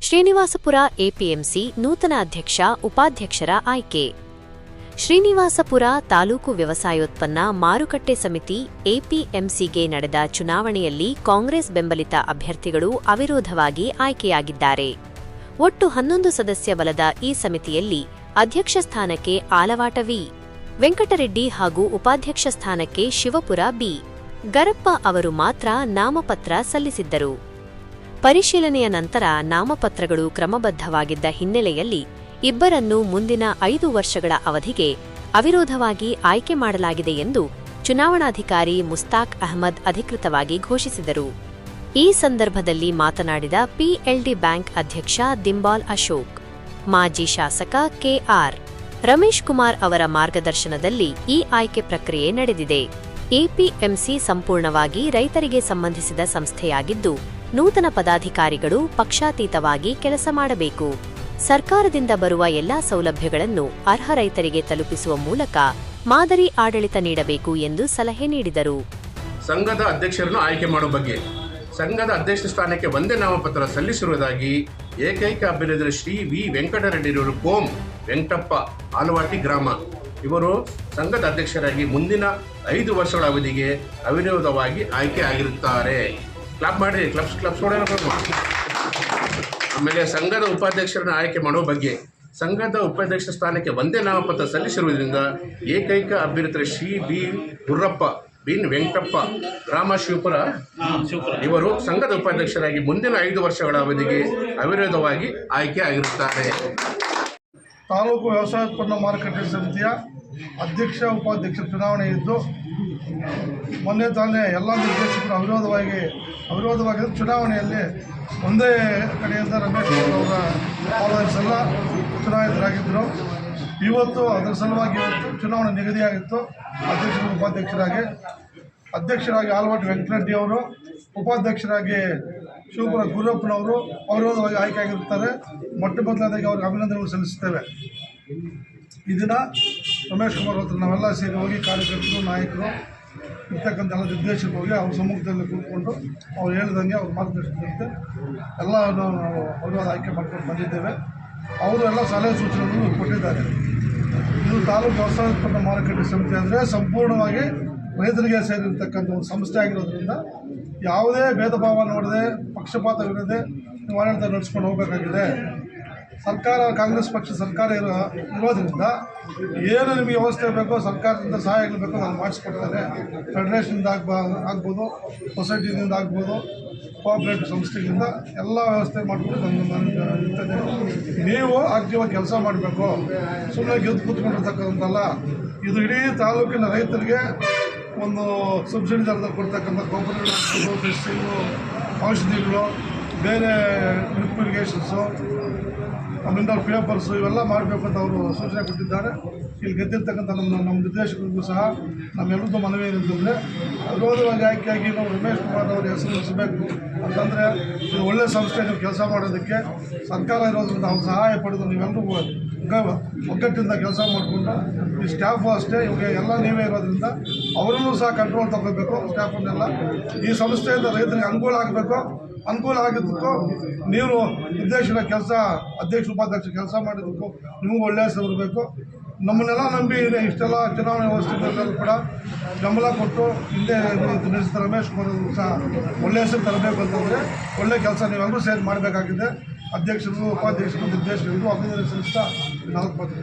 Srinivaspur APMC ನೂತನ ಅಧ್ಯಕ್ಷ, ಉಪಾಧ್ಯಕ್ಷರ ಆಯ್ಕೆ. ಶ್ರೀನಿವಾಸಪುರ ತಾಲೂಕು ವ್ಯವಸಾಯೋತ್ಪನ್ನ ಮಾರುಕಟ್ಟೆ ಸಮಿತಿ ಎಪಿಎಂಸಿಗೆ ನಡೆದ ಚುನಾವಣೆಯಲ್ಲಿ ಕಾಂಗ್ರೆಸ್ ಬೆಂಬಲಿತ ಅಭ್ಯರ್ಥಿಗಳು ಅವಿರೋಧವಾಗಿ ಆಯ್ಕೆಯಾಗಿದ್ದಾರೆ. ಒಟ್ಟು ಹನ್ನೊಂದು ಸದಸ್ಯ ಬಲದ ಈ ಸಮಿತಿಯಲ್ಲಿ ಅಧ್ಯಕ್ಷ ಸ್ಥಾನಕ್ಕೆ ಆಲವಾಟ ವಿ. ವೆಂಕಟರೆಡ್ಡಿ ಹಾಗೂ ಉಪಾಧ್ಯಕ್ಷ ಸ್ಥಾನಕ್ಕೆ ಶಿವಪುರ ಬಿ. ಗರಪ್ಪ ಅವರು ಮಾತ್ರ ನಾಮಪತ್ರ ಸಲ್ಲಿಸಿದ್ದರು. ಪರಿಶೀಲನೆಯ ನಂತರ ನಾಮಪತ್ರಗಳು ಕ್ರಮಬದ್ಧವಾಗಿದ್ದ ಹಿನ್ನೆಲೆಯಲ್ಲಿ ಇಬ್ಬರನ್ನು ಮುಂದಿನ ಐದು ವರ್ಷಗಳ ಅವಧಿಗೆ ಅವಿರೋಧವಾಗಿ ಆಯ್ಕೆ ಮಾಡಲಾಗಿದೆ ಎಂದು ಚುನಾವಣಾಧಿಕಾರಿ ಮುಸ್ತಾಕ್ ಅಹಮದ್ ಅಧಿಕೃತವಾಗಿ ಘೋಷಿಸಿದರು. ಈ ಸಂದರ್ಭದಲ್ಲಿ ಮಾತನಾಡಿದ ಪಿಎಲ್ಡಿ ಬ್ಯಾಂಕ್ ಅಧ್ಯಕ್ಷ ದಿಂಬಾಲ್ ಅಶೋಕ್, ಮಾಜಿ ಶಾಸಕ ಕೆಆರ್ ರಮೇಶ್ ಕುಮಾರ್ ಅವರ ಮಾರ್ಗದರ್ಶನದಲ್ಲಿ ಈ ಆಯ್ಕೆ ಪ್ರಕ್ರಿಯೆ ನಡೆದಿದೆ. ಎಪಿಎಂಸಿ ಸಂಪೂರ್ಣವಾಗಿ ರೈತರಿಗೆ ಸಂಬಂಧಿಸಿದ ಸಂಸ್ಥೆಯಾಗಿದ್ದು ನೂತನ ಪದಾಧಿಕಾರಿಗಳು ಪಕ್ಷಾತೀತವಾಗಿ ಕೆಲಸ ಮಾಡಬೇಕು. ಸರ್ಕಾರದಿಂದ ಬರುವ ಎಲ್ಲಾ ಸೌಲಭ್ಯಗಳನ್ನು ಅರ್ಹ ರೈತರಿಗೆ ತಲುಪಿಸುವ ಮೂಲಕ ಮಾದರಿ ಆಡಳಿತ ನೀಡಬೇಕು ಎಂದು ಸಲಹೆ ನೀಡಿದರು. ಸಂಘದ ಅಧ್ಯಕ್ಷರನ್ನು ಆಯ್ಕೆ ಮಾಡುವ ಬಗ್ಗೆ. ಸಂಘದ ಅಧ್ಯಕ್ಷ ಸ್ಥಾನಕ್ಕೆ ಒಂದೇ ನಾಮಪತ್ರ ಸಲ್ಲಿಸಿರುವುದಾಗಿ ಏಕೈಕ ಅಭ್ಯರ್ಥಿ ಶ್ರೀ ವಿ. ವೆಂಕಟರೆಡ್ಡಿರವರು, ಕೋಂ. ವೆಂಕಟಪ್ಪ, ಆಲವಾಟಿ ಗ್ರಾಮ. ಇವರು ಸಂಘದ ಅಧ್ಯಕ್ಷರಾಗಿ ಮುಂದಿನ ಐದು ವರ್ಷಗಳ ಅವಧಿಗೆ ಅವಿರೋಧವಾಗಿ ಆಯ್ಕೆ ಆಗಿರುತ್ತಾರೆ. ಕ್ಲಬ್ ಮಾಡಿ ಕ್ಲಬ್ಸ್ ಕ್ಲಬ್ಸ್ ಆಮೇಲೆ ಸಂಘದ ಉಪಾಧ್ಯಕ್ಷರನ್ನು ಆಯ್ಕೆ ಮಾಡುವ ಬಗ್ಗೆ. ಸಂಘದ ಉಪಾಧ್ಯಕ್ಷ ಸ್ಥಾನಕ್ಕೆ ಒಂದೇ ನಾಮಪತ್ರ ಸಲ್ಲಿಸಿರುವುದರಿಂದ ಏಕೈಕ ಅಭ್ಯರ್ಥಿ ಶ್ರೀ ಬಿ ಗುರ್ರಪ್ಪ ಬಿನ್ ವೆಂಕಟಪ್ಪ, ರಾಮ ಶಿವಪುರ ಇವರು ಸಂಘದ ಉಪಾಧ್ಯಕ್ಷರಾಗಿ ಮುಂದಿನ ಐದು ವರ್ಷಗಳ ಅವಧಿಗೆ ಅವಿರೋಧವಾಗಿ ಆಯ್ಕೆ ಆಗಿರುತ್ತಾರೆ. ತಾಲೂಕು ವ್ಯವಸಾಯ ಉತ್ಪನ್ನ ಮಾರುಕಟ್ಟೆ ಸಮಿತಿಯ ಅಧ್ಯಕ್ಷ, ಉಪಾಧ್ಯಕ್ಷ ಚುನಾವಣೆ ಇದ್ದು, ಮೊನ್ನೆ ತಾನೇ ಎಲ್ಲ ನಿರ್ದೇಶಕರು ಅವಿರೋಧವಾಗಿ ಅವಿರೋಧವಾಗಿ ಚುನಾವಣೆಯಲ್ಲಿ ಒಂದೇ ಕಡೆಯಿಂದ ರಮೇಶ್ ಅವರ ಫಾಲೋವರ್ಸ್ ಎಲ್ಲ ಚುನಾಯಿತರಾಗಿದ್ದರು. ಇವತ್ತು ಅದರ ಸಲುವಾಗಿ ಇವತ್ತು ಚುನಾವಣೆ ನಿಗದಿಯಾಗಿತ್ತು, ಅಧ್ಯಕ್ಷರು, ಉಪಾಧ್ಯಕ್ಷರಾಗಿ. ಅಧ್ಯಕ್ಷರಾಗಿ ಆಲ್ಭಟ್ ವೆಂಕಟರೆಡ್ಡಿ ಅವರು, ಉಪಾಧ್ಯಕ್ಷರಾಗಿ ಶಿವಕುಮಾರ್ ಗುರಪ್ಪನವರು ಅವಿರೋಧವಾಗಿ ಆಯ್ಕೆಯಾಗಿರುತ್ತಾರೆ ಮೊಟ್ಟ ಮೊದಲಾದಾಗಿ ಅವ್ರಿಗೆ ಅಭಿನಂದನೆಗಳು ಸಲ್ಲಿಸುತ್ತೇವೆ. ಇದನ್ನ ರಮೇಶ್ ಕುಮಾರ್ ಹತ್ರ ನಾವೆಲ್ಲ ಸೇರಿ ಹೋಗಿ ಕಾರ್ಯಕರ್ತರು, ನಾಯಕರು, ಇರ್ತಕ್ಕಂಥ ಎಲ್ಲ ನಿರ್ದೇಶಕರು ಹೋಗಿ ಅವ್ರ ಸಮ್ಮುಖದಲ್ಲಿ ಕೂತ್ಕೊಂಡು ಅವ್ರು ಹೇಳ್ದಂಗೆ ಅವ್ರ ಮಾರ್ಗದರ್ಶನದಂತೆ ಎಲ್ಲ ನಾವು ಅವಿರೋಧ ಆಯ್ಕೆ ಮಾಡ್ಕೊಂಡು ಬಂದಿದ್ದೇವೆ. ಅವರು ಎಲ್ಲ ಸಲಹೆ ಸೂಚನೆಗಳನ್ನು ಕೊಟ್ಟಿದ್ದಾರೆ. ಇದು ತಾಲೂಕು ವ್ಯವಸಾಯೋತ್ಪನ್ನ ಮಾರುಕಟ್ಟೆ ಸಮಿತಿ ಅಂದರೆ ಸಂಪೂರ್ಣವಾಗಿ ರೈತರಿಗೆ ಸೇರಿರ್ತಕ್ಕಂಥ ಒಂದು ಸಂಸ್ಥೆ ಆಗಿರೋದ್ರಿಂದ ಯಾವುದೇ ಭೇದ ಭಾವ ನೋಡದೆ ಪಕ್ಷಪಾತವಿಲ್ಲದೆ ನೀವು ಆಡಳಿತ ನಡೆಸ್ಕೊಂಡು ಹೋಗಬೇಕಾಗಿದೆ. ಸರ್ಕಾರ ಕಾಂಗ್ರೆಸ್ ಪಕ್ಷ ಸರ್ಕಾರ ಇರೋ ಇರೋದ್ರಿಂದ ಏನು ನಿಮಗೆ ವ್ಯವಸ್ಥೆ ಬೇಕೋ ಸರ್ಕಾರದಿಂದ ಸಹಾಯಗಳು ಬೇಕೋ ನಾನು ಮಾಡಿಸ್ಕೊಡ್ತಾರೆ. ಫೆಡರೇಷನ್ದ ಆಗ್ಬಾ ಆಗ್ಬೋದು ಸೊಸೈಟಿಯಿಂದ ಆಗ್ಬೋದು ಕೋಆಪ್ರೇಟಿವ್ ಸಂಸ್ಥೆಗಳಿಂದ ಎಲ್ಲ ವ್ಯವಸ್ಥೆ ಮಾಡಿಕೊಂಡು ನಾನು ನಾನು ನೀವು ಆಕ್ಟಿವಾಗಿ ಕೆಲಸ ಮಾಡಬೇಕು. ಸುಮ್ಮನೆ ಗೆದ್ದು ಕೂತ್ಕೊಂಡಿರ್ತಕ್ಕಂಥಲ್ಲ, ಇದು ಇಡೀ ತಾಲೂಕಿನ ರೈತರಿಗೆ ಒಂದು ಸಬ್ಸಿಡಿ ದರದಲ್ಲಿ ಕೊಡ್ತಕ್ಕಂಥ ಗೊಬ್ಬರಗಳು ಫಿಶಿಂಗು ಔಷಧಿಗಳು, ಬೇರೆ ಡ್ರಿಪ್ ಇರಿಗೇಷನ್ಸು ಮಿನರಲ್ ಪೇಪರ್ಸು ಇವೆಲ್ಲ ಮಾಡಬೇಕು ಅಂತ ಅವರು ಸೂಚನೆ ಕೊಟ್ಟಿದ್ದಾರೆ. ಇಲ್ಲಿ ಗೆದ್ದಿರ್ತಕ್ಕಂಥ ನಮ್ಮ ನಮ್ಮ ನಿರ್ದೇಶಕರಿಗೂ ಸಹ ನಮ್ಮೆಲ್ಲರದ್ದು ಮನವಿ ಏನಂತಂದರೆ ಅವಿರೋಧವಾಗಿ ಆಯ್ಕೆಯಾಗಿ ನಾವು ರಮೇಶ್ ಕುಮಾರ್ ಅವರ ಹೆಸರು ಹೊಸಬೇಕು ಅಂತಂದರೆ, ಇದು ಒಳ್ಳೆಯ ಸಂಸ್ಥೆ ನೀವು ಕೆಲಸ ಮಾಡೋದಕ್ಕೆ ಸರ್ಕಾರ ಇರೋದ್ರಿಂದ ಅವ್ರು ಸಹಾಯ ಪಡೆದು ನೀವೆಲ್ಲರೂ ಒಗ್ಗ- ಒಗ್ಗಟ್ಟಿಂದ ಕೆಲಸ ಮಾಡಿಕೊಂಡು, ಈ ಸ್ಟಾಫು ಅಷ್ಟೇ ಇವಾಗ ಎಲ್ಲ ನೀವೇ ಇರೋದ್ರಿಂದ ಅವರನ್ನು ಸಹ ಕಂಟ್ರೋಲ್ ತಗೋಬೇಕು ಸ್ಟಾಫನ್ನೆಲ್ಲ ಈ ಸಂಸ್ಥೆಯಿಂದ ರೈತರಿಗೆ ಅನುಕೂಲ ಆಗಬೇಕು. ಅನುಕೂಲ ಆಗಿದ್ದಕ್ಕೂ ನೀವು ಉದ್ದೇಶದ ಕೆಲಸ, ಅಧ್ಯಕ್ಷ, ಉಪಾಧ್ಯಕ್ಷ ಕೆಲಸ ಮಾಡಿದ್ದಕ್ಕೂ ನಿಮಗೂ ಒಳ್ಳೆಯ ಹೆಸರು ಬರಬೇಕು. ನಮ್ಮನ್ನೆಲ್ಲ ನಂಬಿ ಇಷ್ಟೆಲ್ಲ ಚುನಾವಣೆ ವ್ಯವಸ್ಥೆಗಳಲ್ಲೂ ಕೂಡ ಬೆಂಬಲ ಕೊಟ್ಟು ಹಿಂದೆ ನಡೆಸಿದ ರಮೇಶ್ ಕುಮಾರ್ ಸಹ ಒಳ್ಳೆಯ ಹೆಸರು ತರಬೇಕು ಅಂತಂದರೆ ಒಳ್ಳೆ ಕೆಲಸ ನೀವೆಲ್ಲರೂ ಸೇರಿ ಮಾಡಬೇಕಾಗಿದೆ. ಅಧ್ಯಕ್ಷರು ಉಪಾಧ್ಯಕ್ಷರು ನಿರ್ದೇಶಕರಿಗೂ, ಅಭಿನಂದನೆ ಸಲ್ಲಿಸ್ತಾ ನಾಲ್ಕು ಮಾತು